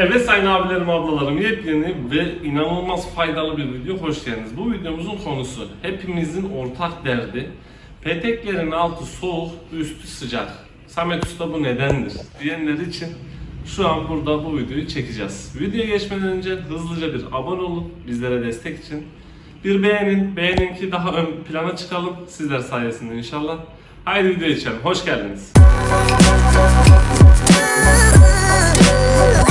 Evet sayın abilerim ablalarım yepyeni ve inanılmaz faydalı bir video hoş geldiniz. Bu videomuzun konusu hepimizin ortak derdi. Peteklerin altı soğuk, üstü sıcak. Samet Usta bu nedendir diyenler için şu an burada bu videoyu çekeceğiz. Videoya geçmeden önce hızlıca bir abone olun bizlere destek için. Bir beğenin, beğenin ki daha ön plana çıkalım sizler sayesinde inşallah. Haydi videoya geçelim. Hoş geldiniz.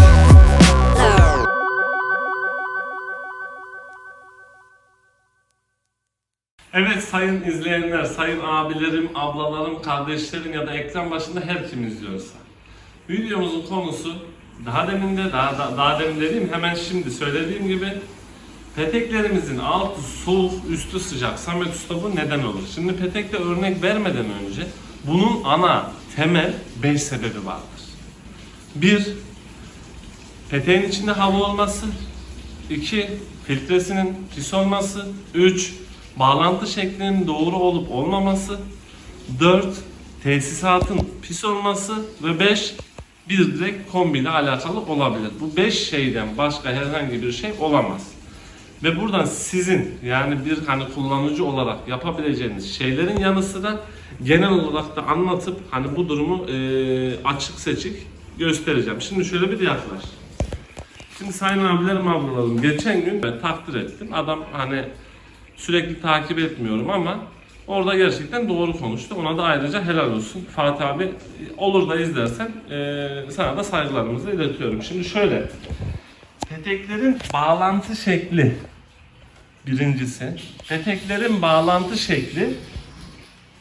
Evet sayın izleyenler, sayın abilerim, ablalarım, kardeşlerim ya da ekran başında her kim izliyorsa. Videomuzun konusu daha demin de daha, daha, daha demin dediğim hemen şimdi söylediğim gibi peteklerimizin altı soğuk, üstü sıcak. Samet Usta bu neden olur? Şimdi petekte örnek vermeden önce bunun ana temel 5 sebebi vardır. 1. Peteğin içinde hava olması. 2. Filtresinin pis olması. 3. Bağlantı şeklinin doğru olup olmaması. 4. Tesisatın pis olması. Ve 5. Bir direkt kombiyle alakalı olabilir. Bu 5 şeyden başka herhangi bir şey olamaz. Ve buradan sizin yani bir hani kullanıcı olarak yapabileceğiniz şeylerin yanı sıra genel olarak da anlatıp hani bu durumu eee, açık seçik göstereceğim. Şimdi şöyle bir yaklaş. Şimdi sayın abilerim ablalarım geçen gün ben takdir ettim. Adam hani sürekli takip etmiyorum ama orada gerçekten doğru konuştu. Ona da ayrıca helal olsun. Fatih abi olur da izlersen eee, sana da saygılarımızı iletiyorum. Şimdi şöyle peteklerin bağlantı şekli birincisi. Peteklerin bağlantı şekli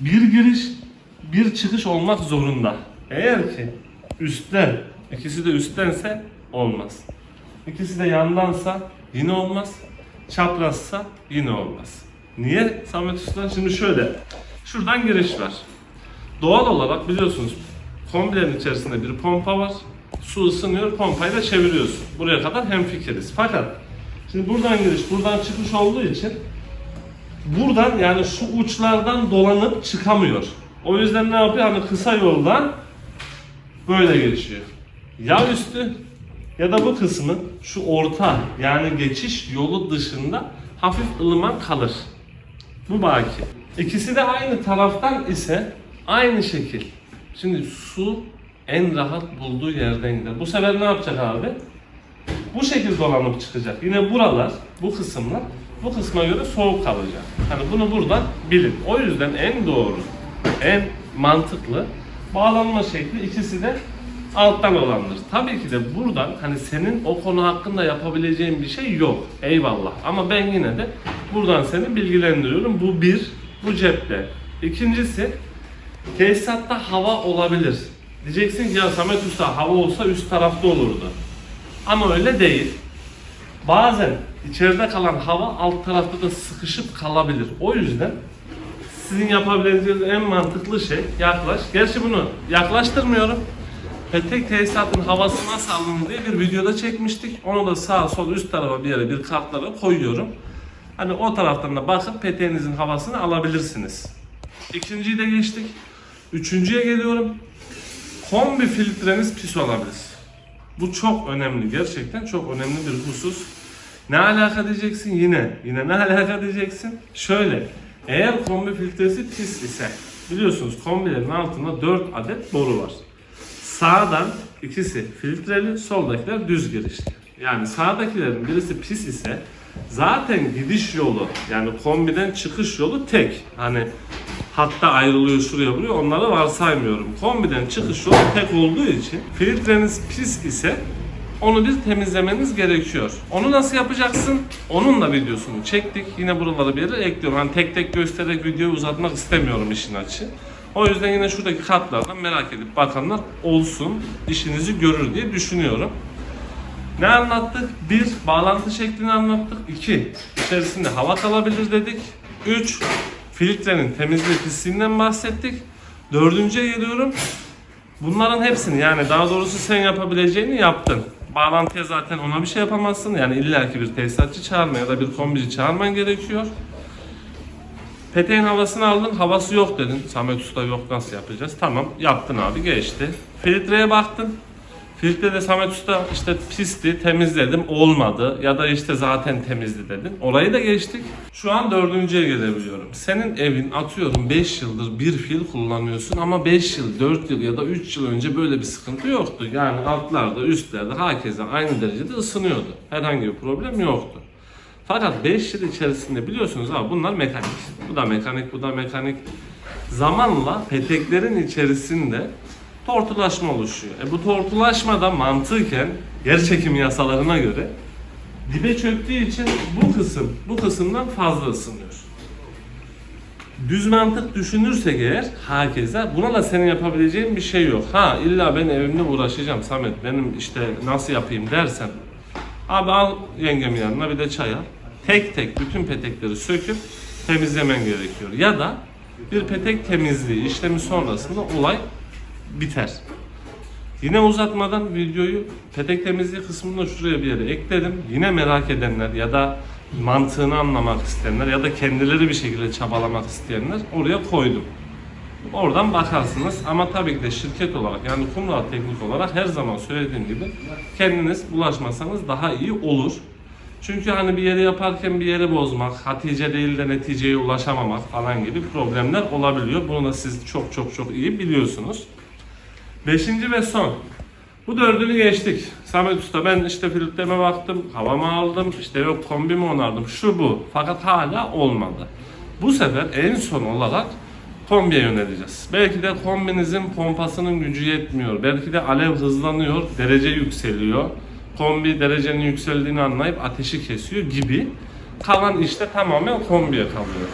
bir giriş bir çıkış olmak zorunda. Eğer ki üstten ikisi de üsttense olmaz. İkisi de yandansa yine olmaz. Çaprazsa yine olmaz. Niye Samet Usta? Şimdi şöyle. Şuradan giriş var. Doğal olarak biliyorsunuz kombilerin içerisinde bir pompa var. Su ısınıyor, pompayı da çeviriyorsun. Buraya kadar hemfikiriz. Fakat şimdi buradan giriş, buradan çıkış olduğu için buradan yani şu uçlardan dolanıp çıkamıyor. O yüzden ne yapıyor? Hani kısa yoldan böyle geçiyor. Ya üstü ya da bu kısmı şu orta yani geçiş yolu dışında hafif ılıman kalır. Bu baki. İkisi de aynı taraftan ise aynı şekil. Şimdi su en rahat bulduğu yerden gider. Bu sefer ne yapacak abi? Bu şekilde dolanıp çıkacak. Yine buralar, bu kısımlar bu kısma göre soğuk kalacak. Hani bunu buradan bilin. O yüzden en doğru, en mantıklı bağlanma şekli ikisi de alttan olandır. Tabii ki de buradan hani senin o konu hakkında yapabileceğin bir şey yok. Eyvallah. Ama ben yine de buradan seni bilgilendiriyorum. Bu bir, bu cepte. İkincisi tesisatta hava olabilir. Diyeceksin ki ya Samet Usta hava olsa üst tarafta olurdu. Ama öyle değil. Bazen içeride kalan hava alt tarafta da sıkışıp kalabilir. O yüzden sizin yapabileceğiniz en mantıklı şey yaklaş. Gerçi bunu yaklaştırmıyorum. Petek tesisatın havası nasıl alınır diye bir videoda çekmiştik. Onu da sağ sol üst tarafa bir yere bir kartlara koyuyorum. Hani o taraftan da bakıp peteğinizin havasını alabilirsiniz. İkinciyi de geçtik. Üçüncüye geliyorum. Kombi filtreniz pis olabilir. Bu çok önemli. Gerçekten çok önemli bir husus. Ne alaka diyeceksin yine. Yine ne alaka diyeceksin? Şöyle. Eğer kombi filtresi pis ise biliyorsunuz kombilerin altında 4 adet boru var. Sağdan ikisi filtreli, soldakiler düz girişli. Yani sağdakilerin birisi pis ise zaten gidiş yolu yani kombiden çıkış yolu tek. Hani hatta ayrılıyor şuraya buraya onları varsaymıyorum. Kombiden çıkış yolu tek olduğu için filtreniz pis ise onu bir temizlemeniz gerekiyor. Onu nasıl yapacaksın? Onun da videosunu çektik. Yine buraları bir yere ekliyorum. Hani tek tek göstererek videoyu uzatmak istemiyorum işin açı. O yüzden yine şuradaki kartlardan merak edip bakanlar olsun, işinizi görür diye düşünüyorum. Ne anlattık? Bir, bağlantı şeklini anlattık. İki, içerisinde hava kalabilir dedik. Üç, filtrenin temizliği pisliğinden bahsettik. Dördüncüye geliyorum. Bunların hepsini yani daha doğrusu sen yapabileceğini yaptın. Bağlantıya zaten ona bir şey yapamazsın. Yani illaki bir tesisatçı çağırma ya da bir kombici çağırman gerekiyor. Peteğin havasını aldın, havası yok dedin. Samet Usta yok nasıl yapacağız? Tamam yaptın abi geçti. Filtreye baktın. Filtre de Samet Usta işte pisti temizledim olmadı ya da işte zaten temizdi dedin. Orayı da geçtik. Şu an dördüncüye gelebiliyorum. Senin evin atıyorum 5 yıldır bir fil kullanıyorsun ama 5 yıl, 4 yıl ya da 3 yıl önce böyle bir sıkıntı yoktu. Yani altlarda, üstlerde herkese aynı derecede ısınıyordu. Herhangi bir problem yoktu. Fakat 5 yıl içerisinde biliyorsunuz abi bunlar mekanik. Bu da mekanik, bu da mekanik. Zamanla peteklerin içerisinde tortulaşma oluşuyor. E bu tortulaşma da mantıken yer çekimi yasalarına göre dibe çöktüğü için bu kısım bu kısımdan fazla ısınıyor. Düz mantık düşünürsek eğer herkese buna da senin yapabileceğin bir şey yok. Ha illa ben evimde uğraşacağım Samet benim işte nasıl yapayım dersen abi al yengemin yanına bir de çay al. Tek tek bütün petekleri söküp temizlemen gerekiyor. Ya da bir petek temizliği işlemi sonrasında olay biter. Yine uzatmadan videoyu petek temizliği kısmında şuraya bir yere ekledim. Yine merak edenler ya da mantığını anlamak isteyenler ya da kendileri bir şekilde çabalamak isteyenler oraya koydum. Oradan bakarsınız ama tabii ki de şirket olarak yani kumral teknik olarak her zaman söylediğim gibi kendiniz bulaşmasanız daha iyi olur. Çünkü hani bir yeri yaparken bir yeri bozmak, hatice değil de neticeye ulaşamamak falan gibi problemler olabiliyor. Bunu da siz çok çok çok iyi biliyorsunuz. Beşinci ve son. Bu dördünü geçtik. Samet Usta ben işte filtreme baktım, havamı aldım, işte yok kombimi onardım, şu bu. Fakat hala olmadı. Bu sefer en son olarak kombiye yöneleceğiz. Belki de kombinizin pompasının gücü yetmiyor. Belki de alev hızlanıyor, derece yükseliyor. Kombi derecenin yükseldiğini anlayıp ateşi kesiyor gibi. Kalan işte tamamen kombiye kalıyor.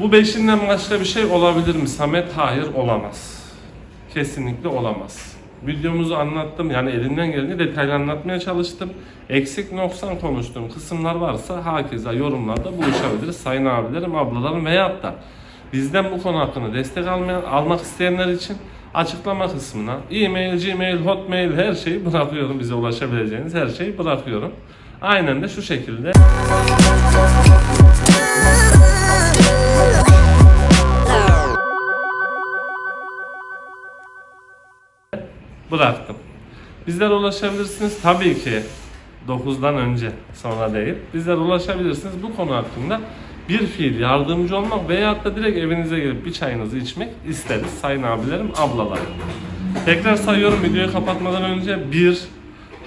Bu beşinden başka bir şey olabilir mi Samet? Hayır olamaz. Kesinlikle olamaz. Videomuzu anlattım yani elimden geldiğince detaylı anlatmaya çalıştım. Eksik noksan konuştuğum kısımlar varsa hakeza yorumlarda buluşabiliriz. Sayın abilerim, ablalarım veyahut da bizden bu konu hakkında destek almaya, almak isteyenler için açıklama kısmına e-mail, gmail, hotmail her şeyi bırakıyorum. Bize ulaşabileceğiniz her şeyi bırakıyorum. Aynen de şu şekilde bıraktım. Bizlere ulaşabilirsiniz. Tabii ki 9'dan önce sonra değil. Bizlere ulaşabilirsiniz. Bu konu hakkında bir fiil yardımcı olmak veyahut da direkt evinize gelip bir çayınızı içmek isteriz. Sayın abilerim, ablalarım. Tekrar sayıyorum videoyu kapatmadan önce. 1.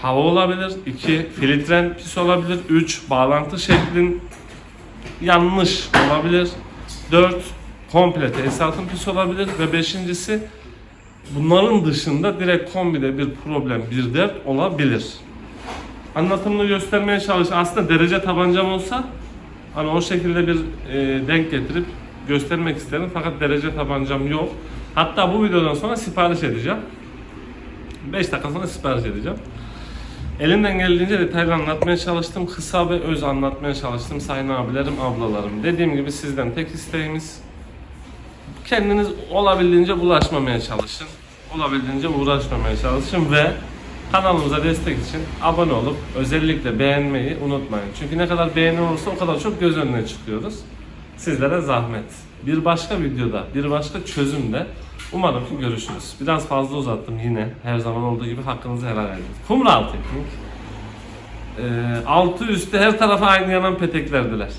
Hava olabilir. 2. Filtren pis olabilir. 3. Bağlantı şeklin yanlış olabilir. 4. Komple tesisatın pis olabilir. Ve beşincisi Bunların dışında direkt kombide bir problem, bir dert olabilir. Anlatımını göstermeye çalış. Aslında derece tabancam olsa hani o şekilde bir e, denk getirip göstermek isterim. Fakat derece tabancam yok. Hatta bu videodan sonra sipariş edeceğim. 5 dakika sonra sipariş edeceğim. Elimden geldiğince detaylı anlatmaya çalıştım. Kısa ve öz anlatmaya çalıştım sayın abilerim, ablalarım. Dediğim gibi sizden tek isteğimiz kendiniz olabildiğince bulaşmamaya çalışın. Olabildiğince uğraşmamaya çalışın ve kanalımıza destek için abone olup özellikle beğenmeyi unutmayın. Çünkü ne kadar beğeni olursa o kadar çok göz önüne çıkıyoruz. Sizlere zahmet. Bir başka videoda, bir başka çözümde umarım ki görüşürüz. Biraz fazla uzattım yine. Her zaman olduğu gibi hakkınızı helal edin. Kumral teknik. Ee, altı üstü her tarafa aynı yanan peteklerdiler.